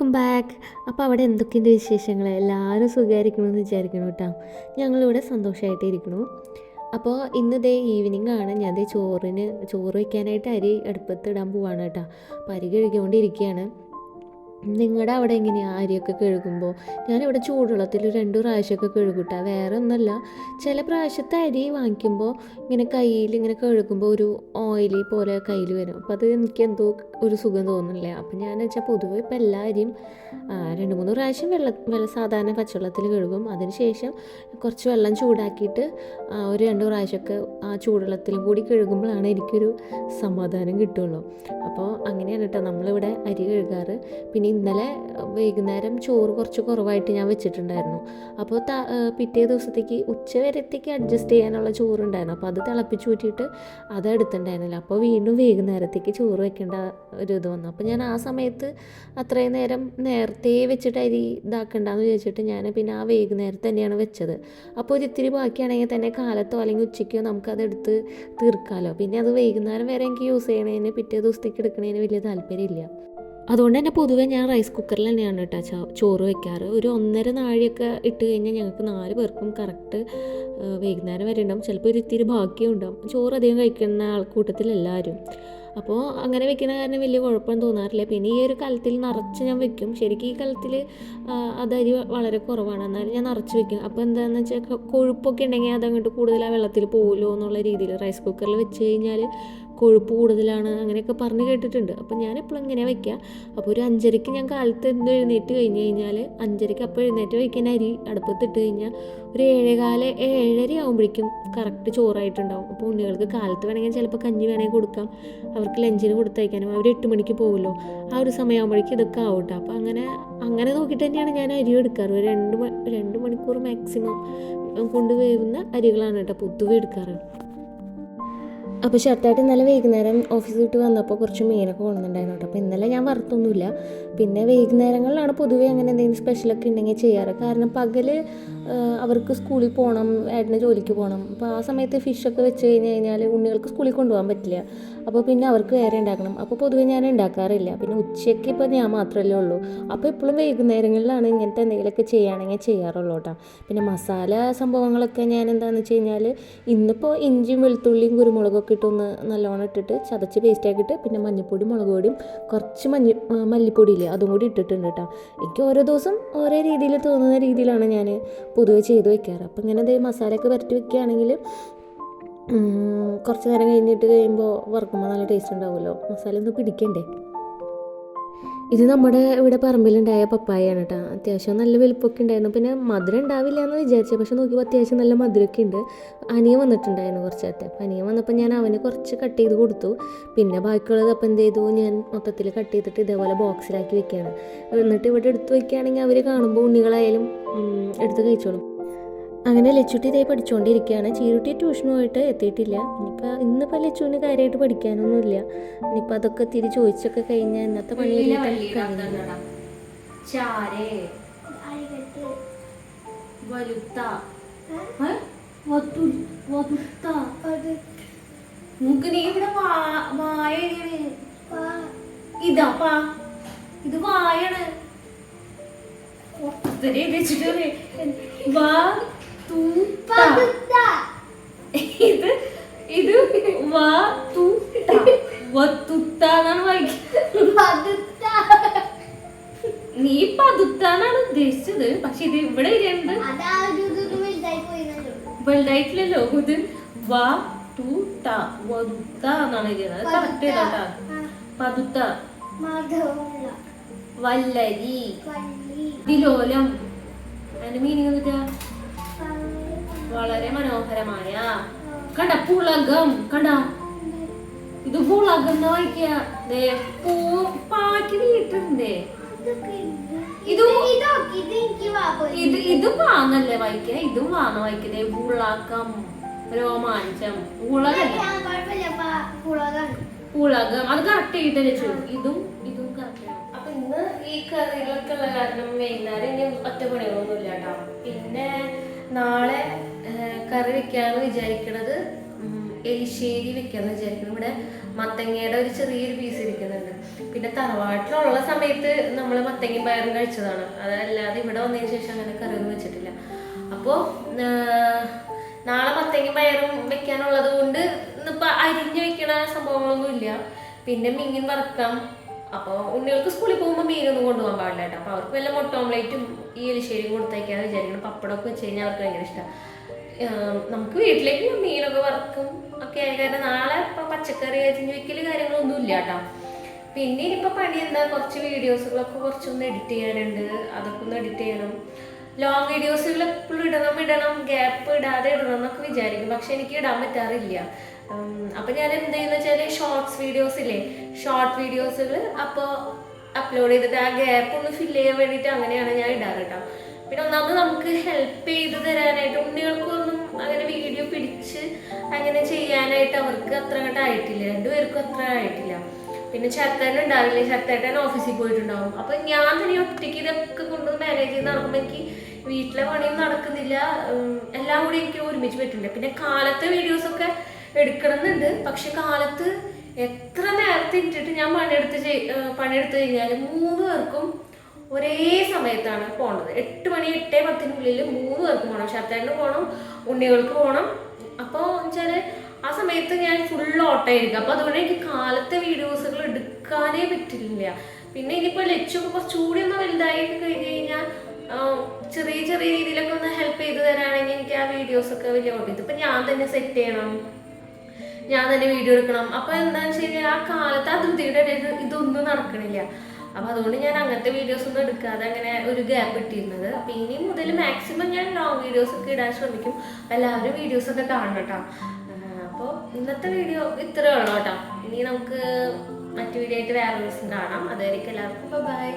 Welcome back. അപ്പോൾ അവിടെ എന്തൊക്കെയുണ്ട് വിശേഷങ്ങൾ എല്ലാവരും സുഖമായിരിക്കണമെന്ന് വിചാരിക്കണം കേട്ടോ. ഞങ്ങളിവിടെ സന്തോഷമായിട്ട് ഇരിക്കണു. അപ്പോൾ ഇന്ന് ദേ ഈവനിങ് ആണ്. ഞാൻ ദേ ചോറിന് ചോറ് വയ്ക്കാനായിട്ട് അരി അടുപ്പത്ത് ഇടാൻ പോവാണ് കേട്ടോ. അപ്പോൾ അരി കഴുകിക്കൊണ്ടിരിക്കുകയാണ് നിങ്ങളുടെ അവിടെ എങ്ങനെയാണ് അരിയൊക്കെ കഴുകുമ്പോൾ ഞാനിവിടെ ചൂടുവെള്ളത്തിൽ രണ്ട് പ്രാവശ്യമൊക്കെ കഴുകൂട്ടാ വേറെ ഒന്നുമല്ല ചില പ്രാവശ്യത്തെ അരി വാങ്ങിക്കുമ്പോൾ ഇങ്ങനെ കയ്യിൽ ഇങ്ങനെ കഴുകുമ്പോൾ ഒരു ഓയിലി പോലെ കയ്യിൽ വരും. അപ്പോൾ അത് എനിക്ക് എന്തോ ഒരു സുഖം തോന്നുന്നില്ല? അപ്പം ഞാൻ വെച്ചാൽ പൊതുവെ ഇപ്പം എല്ലാ അരിയും രണ്ട് മൂന്ന് പ്രാവശ്യം വെള്ള വെള്ള സാധാരണ പച്ചവെള്ളത്തിൽ കഴുകും. അതിന് ശേഷം കുറച്ച് വെള്ളം ചൂടാക്കിയിട്ട് ഒരു രണ്ട് പ്രാവശ്യമൊക്കെ ആ ചൂടുവെള്ളത്തിലും കൂടി കഴുകുമ്പോഴാണ് എനിക്കൊരു സമാധാനം കിട്ടുള്ളൂ. അപ്പോൾ അങ്ങനെയാണ് കേട്ടോ നമ്മളിവിടെ അരി കഴുകാറ്. പിന്നെ ഇന്നലെ വൈകുന്നേരം ചോറ് കുറച്ച് കുറവായിട്ട് ഞാൻ വെച്ചിട്ടുണ്ടായിരുന്നു. അപ്പോൾ പിറ്റേ ദിവസത്തേക്ക് ഉച്ച വരത്തേക്ക് അഡ്ജസ്റ്റ് ചെയ്യാനുള്ള ചോറുണ്ടായിരുന്നു. അപ്പോൾ അത് തിളപ്പിച്ച് ഊറ്റിയിട്ട് അത് എടുത്തിട്ടുണ്ടായിരുന്നില്ല. അപ്പോൾ വീണ്ടും വൈകുന്നേരത്തേക്ക് ചോറ് വെക്കേണ്ട ഒരു ഇത് വന്നു. അപ്പോൾ ഞാൻ ആ സമയത്ത് അത്രയും നേരം നേരത്തെ വെച്ചിട്ട് അരി ഇതാക്കണ്ടെന്ന് വിചാരിച്ചിട്ട് ഞാൻ പിന്നെ ആ വൈകുന്നേരത്ത് തന്നെയാണ് വെച്ചത്. അപ്പോൾ ഒരു ബാക്കിയാണെങ്കിൽ തന്നെ കാലത്തോ അല്ലെങ്കിൽ ഉച്ചയ്ക്കോ നമുക്കതെടുത്ത് തീർക്കാമല്ലോ പിന്നെ അത് വൈകുന്നേരം വരെ എനിക്ക് യൂസ് ചെയ്യണതിന് പിറ്റേ ദിവസത്തേക്ക് എടുക്കണതിന് വലിയ താല്പര്യമില്ല. അതുകൊണ്ട് തന്നെ പൊതുവേ ഞാൻ റൈസ് കുക്കറിൽ തന്നെയാണ് കേട്ടോ ചോറ് വെക്കാറ്. ഒരു ഒന്നര നാഴിയൊക്കെ ഇട്ട് കഴിഞ്ഞാൽ ഞങ്ങൾക്ക് നാല് പേർക്കും കറക്റ്റ് വൈകുന്നേരം വരെ ഉണ്ടാവും. ചിലപ്പോൾ ഒരു ഇത്തിരി ബാക്കിയും ഉണ്ടാവും. ചോറ് അധികം കഴിക്കുന്ന ആൾക്കൂട്ടത്തിൽ എല്ലാവരും അപ്പോൾ അങ്ങനെ വെക്കുന്ന കാരണം വലിയ കുഴപ്പമൊന്നും തോന്നാറില്ല. പിന്നെ ഈ ഒരു കലത്തിൽ നിറച്ച് ഞാൻ വെക്കും. ശരിക്കും ഈ കലത്തിൽ അത് അരി വളരെ കുറവാണ്. എന്നാലും ഞാൻ നിറച്ച് വെക്കും. അപ്പോൾ എന്താണെന്ന് വെച്ചാൽ കൊഴുപ്പൊക്കെ ഉണ്ടെങ്കിൽ അതങ്ങോട്ട് കൂടുതൽ ആ വെള്ളത്തിൽ പോകുമല്ലോ എന്നുള്ള രീതിയിൽ റൈസ് കുക്കറിൽ വെച്ച് കഴിഞ്ഞാൽ കൊഴുപ്പ് കൂടുതലാണ് അങ്ങനെയൊക്കെ പറഞ്ഞ് കേട്ടിട്ടുണ്ട്. അപ്പോൾ ഞാൻ എപ്പോഴും ഇങ്ങനെ വയ്ക്കുക അപ്പോൾ ഒരു അഞ്ചരയ്ക്ക് ഞാൻ കാലത്ത് എന്ത് എഴുന്നേറ്റ് കഴിഞ്ഞ് കഴിഞ്ഞാൽ അഞ്ചരയ്ക്ക് അപ്പോൾ എഴുന്നേറ്റ് വയ്ക്കാൻ അരി അടുപ്പത്തിട്ട് കഴിഞ്ഞാൽ ഒരു ഏഴേകാല ഏഴര ആകുമ്പോഴേക്കും കറക്റ്റ് ചോറായിട്ടുണ്ടാവും. അപ്പോൾ ഉണ്ണികൾക്ക് കാലത്ത് വേണമെങ്കിൽ ചിലപ്പോൾ കഞ്ഞി വേണമെങ്കിൽ കൊടുക്കാം. അവർക്ക് ലഞ്ചിന് കൊടുത്തയക്കാനും അവർ എട്ട് മണിക്ക് പോകുമല്ലോ ആ ഒരു സമയമാകുമ്പോഴേക്കും ഇതൊക്കെ ആവട്ടെ. അപ്പോൾ അങ്ങനെ അങ്ങനെ നോക്കിയിട്ട് തന്നെയാണ് ഞാൻ അരി എടുക്കാറ്. ഒരു രണ്ട് രണ്ട് മണിക്കൂർ മാക്സിമം കൊണ്ട് അരികളാണ് കേട്ടോ പൊതുവെ എടുക്കാറ്. അപ്പോൾ ഷർട്ടായിട്ട് ഇന്നലെ വൈകുന്നേരം ഓഫീസ് വിട്ട് വന്നപ്പോൾ കുറച്ച് മീനൊക്കെ കൊണ്ടുണ്ടായിരുന്നു കേട്ടോ. അപ്പോൾ ഇന്നലെ ഞാൻ വറുത്തൊന്നുമില്ല. പിന്നെ വൈകുന്നേരങ്ങളിലാണ് പൊതുവേ അങ്ങനെ എന്തെങ്കിലും സ്പെഷ്യലൊക്കെ ഉണ്ടെങ്കിൽ ചെയ്യാറ്. കാരണം പകൽ അവർക്ക് സ്കൂളിൽ പോകണം ഏട്ടന് ജോലിക്ക് പോകണം അപ്പോൾ ആ സമയത്ത് ഫിഷൊക്കെ വെച്ച് കഴിഞ്ഞ് കഴിഞ്ഞാൽ ഉണ്ണികൾക്ക് സ്കൂളിൽ കൊണ്ടുപോകാൻ പറ്റില്ല. അപ്പോൾ പിന്നെ അവർക്ക് വേറെ ഉണ്ടാക്കണം. അപ്പോൾ പൊതുവേ ഞാൻ ഉണ്ടാക്കാറില്ല. പിന്നെ ഉച്ചയ്ക്ക് ഇപ്പോൾ ഞാൻ മാത്രമല്ലേ ഉള്ളൂ. അപ്പോൾ എപ്പോഴും വൈകുന്നേരങ്ങളിലാണ് ഇങ്ങനത്തെ എന്തെങ്കിലുമൊക്കെ ചെയ്യുകയാണെങ്കിൽ ചെയ്യാറുള്ളൂ കേട്ടോ. പിന്നെ മസാല സംഭവങ്ങളൊക്കെ ഞാൻ എന്താണെന്ന് വെച്ച് കഴിഞ്ഞാൽ ഇന്നിപ്പോൾ ഇഞ്ചിയും വെളുത്തുള്ളിയും കുരുമുളകൊക്കെ ഇട്ടൊന്ന് നല്ലോണം ഇട്ടിട്ട് ചതച്ച് പേസ്റ്റ് ആക്കിയിട്ട് പിന്നെ മഞ്ഞൾപ്പൊടി മുളക് പൊടിയും കുറച്ച് മഞ്ഞ മല്ലിപ്പൊടിയില്ലേ അതും കൂടി ഇട്ടിട്ടുണ്ട് കേട്ടോ. എനിക്ക് ഓരോ ദിവസം ഓരോ രീതിയിൽ തോന്നുന്ന രീതിയിലാണ് ഞാൻ പൊതുവെ ചെയ്ത് വെക്കാറ്. അപ്പം ഇങ്ങനെ എന്തെങ്കിലും മസാലയൊക്കെ വരട്ടി വെക്കുകയാണെങ്കിൽ കുറച്ച് നേരം കഴിഞ്ഞിട്ട് കഴിയുമ്പോൾ വറുക്കുമ്പോൾ നല്ല ടേസ്റ്റ് ഉണ്ടാവുമല്ലോ. മസാല ഒന്ന് പിടിക്കണ്ടേ? ഇത് നമ്മുടെ ഇവിടെ പറമ്പിലുണ്ടായ പപ്പായാണ് കേട്ടോ അത്യാവശ്യം നല്ല വലുപ്പമൊക്കെ ഉണ്ടായിരുന്നു. പിന്നെ മധുരം ഉണ്ടാവില്ല എന്ന് വിചാരിച്ചു. പക്ഷെ നോക്കിയപ്പോൾ അത്യാവശ്യം നല്ല മധുരമൊക്കെ ഉണ്ട്. അനിയൻ വന്നിട്ടുണ്ടായിരുന്നു കുറച്ച് നേരത്തെ അപ്പോൾ അനിയൻ വന്നപ്പോൾ ഞാൻ അവന് കുറച്ച് കട്ട് ചെയ്ത് കൊടുത്തു. പിന്നെ ബാക്കിയുള്ളത് അപ്പം എന്ത് ചെയ്തു? ഞാൻ മൊത്തത്തിൽ കട്ട് ചെയ്തിട്ട് ഇതേപോലെ ബോക്സിലാക്കി വെക്കുകയാണ്. എന്നിട്ട് ഇവിടെ എടുത്ത് വയ്ക്കുകയാണെങ്കിൽ അവർ കാണുമ്പോൾ ഉണ്ണികളായാലും എടുത്ത് കഴിച്ചോളും. അങ്ങനെ ലച്ചുട്ടി ഇതായി പഠിച്ചുകൊണ്ടിരിക്കുകയാണ് ചീരുട്ടി ട്യൂഷനുമായിട്ട് എത്തിയിട്ടില്ല. ഇനിയിപ്പോൾ ഇന്നിപ്പോൾ ലച്ചുവിന് കാര്യമായിട്ട് പഠിക്കാനൊന്നുമില്ല. ഇനിയിപ്പോൾ അതൊക്കെ തിരി ചോദിച്ചൊക്കെ കഴിഞ്ഞാൽ ഇന്നത്തെ പണിയെല്ലാം. ഇതാ പാ. ഇത് വായാണ്. വാ. ഇത് ഇത് വാ തൂ. വത്തുത്ത എന്നാണ് വായിക്കുന്നത്. നീ പതുത്താനാണ് ഉദ്ദേശിച്ചത്. പക്ഷെ ഇത് ഇവിടെ ഇരിക്കുന്നത് വലുതായിട്ടില്ലല്ലോ. ഇത് വ തു ത വതുത്ത എന്നാണ് എഴുതിയത്. കറക്റ്റ് ചെയ്തോട്ടാ. പതുത്ത. വല്ലരി. ദിലോലം അതിന്റെ മീനിങ് എന്നിട്ടാ വളരെ മനോഹരമായ. കണ്ട പുളകം കണ്ട. ഇത് പുളകം എന്ന് വായിക്ക ദേ, പൂ പാക്കി വീട്ടുണ്ടേ ഇത് ഇത് വാങ്ങല്ലേ വായിക്ക? ഇതും വാങ്ങ വായിക്കുന്നേ പുളകം രോമാഞ്ചം പുളകം. അത് കറക്റ്റ് വെച്ചു ഇതും ഇതും കറക്റ്റ് അപ്പൊ ഇന്ന് ഈ കറികളൊക്കെ ഉള്ള കാരണം വൈകുന്നേരം ഇനി ഒറ്റ പണികളൊന്നും ഇല്ല കേട്ടോ. പിന്നെ നാളെ കറി വെക്കാന്ന് വിചാരിക്കണത് എലിശ്ശേരി വെക്കാന്ന് വിചാരിക്കുന്നു ഇവിടെ മത്തങ്ങയുടെ ഒരു ചെറിയൊരു പീസ് ഇരിക്കുന്നുണ്ട്. പിന്നെ തറവാട്ടിലുള്ള സമയത്ത് നമ്മൾ മത്തങ്ങയും പയറും കഴിച്ചതാണ്. അതല്ലാതെ ഇവിടെ വന്നതിന് ശേഷം അങ്ങനെ കറിയൊന്നും വെച്ചിട്ടില്ല. അപ്പോൾ നാളെ മത്തങ്ങയും പയറും വെക്കാനുള്ളത് കൊണ്ട് ഇന്നിപ്പോൾ അരിഞ്ഞ് വെക്കണ സംഭവങ്ങളൊന്നും ഇല്ല. പിന്നെ മീൻ വറുക്കാം. അപ്പോൾ ഉണ്ണികൾക്ക് സ്കൂളിൽ പോകുമ്പോൾ മീനൊന്നും കൊണ്ടുപോകാൻ പാടില്ല കേട്ടോ. അപ്പോൾ അവർക്ക് വല്ല മുട്ട ഓംലേറ്റും ഈ എലിശ്ശേരിയും കൊടുത്തേക്കാന്ന് വിചാരിക്കണം. പപ്പടമൊക്കെ വെച്ച് കഴിഞ്ഞാൽ അവർക്ക് ഭയങ്കര ഇഷ്ടമാണ് നമുക്ക് വീട്ടിലേക്ക് മീനൊക്കെ വറക്കും. ഒക്കെ ആയി കാരണം നാളെ ഇപ്പം പച്ചക്കറി അരിഞ്ഞ് വെക്കൽ കാര്യങ്ങളൊന്നും ഇല്ല കേട്ടോ പിന്നെ ഇനിയിപ്പോൾ പണി എന്താ? കുറച്ച് വീഡിയോസുകളൊക്കെ കുറച്ചൊന്ന് എഡിറ്റ് ചെയ്യാനുണ്ട്. അതൊക്കെ ഒന്ന് എഡിറ്റ് ചെയ്യണം. ലോങ് വീഡിയോസുകൾ എപ്പോഴും ഇടണം ഇടണം. ഗ്യാപ്പ് ഇടാതെ ഇടണം എന്നൊക്കെ വിചാരിക്കും. പക്ഷെ എനിക്ക് ഇടാൻ പറ്റാറില്ല. അപ്പം ഞാൻ എന്ത് ചെയ്യുന്ന വെച്ചാൽ ഷോർട്സ് വീഡിയോസ് ഇല്ലേ? ഷോർട്ട് വീഡിയോസുകൾ അപ്പോൾ അപ്ലോഡ് ചെയ്തിട്ട് ആ ഗ്യാപ്പ് ഒന്ന് ഫില്ല് ചെയ്യാൻ വേണ്ടിയിട്ട് അങ്ങനെയാണ് ഞാൻ ഇടാറ് കേട്ടോ പിന്നെ ഒന്നാമത് നമുക്ക് ഹെൽപ്പ് ചെയ്ത് തരാനായിട്ട് പിടിച്ച് അങ്ങനെ ചെയ്യാനായിട്ട് അവർക്ക് അത്ര അങ്ങോട്ട് ആയിട്ടില്ല. രണ്ടുപേർക്കും അത്ര ആയിട്ടില്ല. പിന്നെ ചത്തേട്ടൻ ഉണ്ടാവില്ലേ ചത്തേട്ടൻ ഓഫീസിൽ പോയിട്ടുണ്ടാവും. അപ്പൊ ഞാൻ തന്നെ ഒറ്റയ്ക്ക് ഇതൊക്കെ കൊണ്ട് മാനേജ് ചെയ്ത് നടക്കുമ്പോൾ എനിക്ക് വീട്ടിലെ പണിയും നടക്കുന്നില്ല. എല്ലാം കൂടി എനിക്ക് ഒരുമിച്ച് പറ്റില്ല. പിന്നെ കാലത്തെ വീഡിയോസ് ഒക്കെ എടുക്കണമെന്നുണ്ട്. പക്ഷെ കാലത്ത് എത്ര നേരത്തെ ഇട്ടിട്ട് ഞാൻ പണിയെടുത്ത് പണിയെടുത്ത് കഴിഞ്ഞാൽ മൂന്ന് പേർക്കും ഒരേ സമയത്താണ് പോണത്. എട്ട് മണി എട്ടേ പത്തിനുള്ളിൽ മൂന്ന് പേർക്ക് പോകണം ഷർട്ടേന് പോകണം ഉണ്ണികൾക്ക് പോകണം അപ്പോൾ വെച്ചാൽ ആ സമയത്ത് ഞാൻ ഫുൾ ഓട്ടമായിരിക്കും അപ്പോൾ അതുകൊണ്ട് എനിക്ക് കാലത്തെ വീഡിയോസുകൾ എടുക്കാനേ പറ്റില്ല. പിന്നെ ഇനിയിപ്പോൾ ലക്ഷ്യമൊക്കെ കുറച്ചുകൂടി ഒന്ന് വലുതായി കഴിഞ്ഞ് കഴിഞ്ഞാൽ ചെറിയ ചെറിയ രീതിയിലൊക്കെ ഒന്ന് ഹെൽപ്പ് ചെയ്ത് തരാണെങ്കിൽ എനിക്ക് ആ വീഡിയോസ് ഒക്കെ വലിയ കുഴപ്പം ഇതിപ്പോൾ ഞാൻ തന്നെ സെറ്റ് ചെയ്യണം. ഞാൻ തന്നെ വീഡിയോ എടുക്കണം. അപ്പൊ എന്താണെന്ന് വെച്ച് കഴിഞ്ഞാൽ ആ കാലത്ത് ആ ധൃതിയുടെ ഇടയിൽ ഇതൊന്നും നടക്കണില്ല. അപ്പൊ അതുകൊണ്ട് ഞാൻ അങ്ങനത്തെ വീഡിയോസ് ഒന്നും എടുക്കാതെ അങ്ങനെ ഒരു ഗ്യാപ്പ് ഇട്ടിരുന്നത്. അപ്പൊ ഇനി മുതൽ മാക്സിമം ഞാൻ ലോങ് വീഡിയോസ് ഒക്കെ ഇടാൻ ശ്രമിക്കും. എല്ലാവരും വീഡിയോസ് ഒക്കെ കാണണം കേട്ടോ. അപ്പോൾ ഇന്നത്തെ വീഡിയോ ഇത്രേ ഉള്ളൂ കേട്ടോ. ഇനി നമുക്ക് മറ്റു വീഡിയോ ആയിട്ട് വേറെ ദിവസം കാണാം. അതായിരിക്കും എല്ലാവർക്കും ബൈ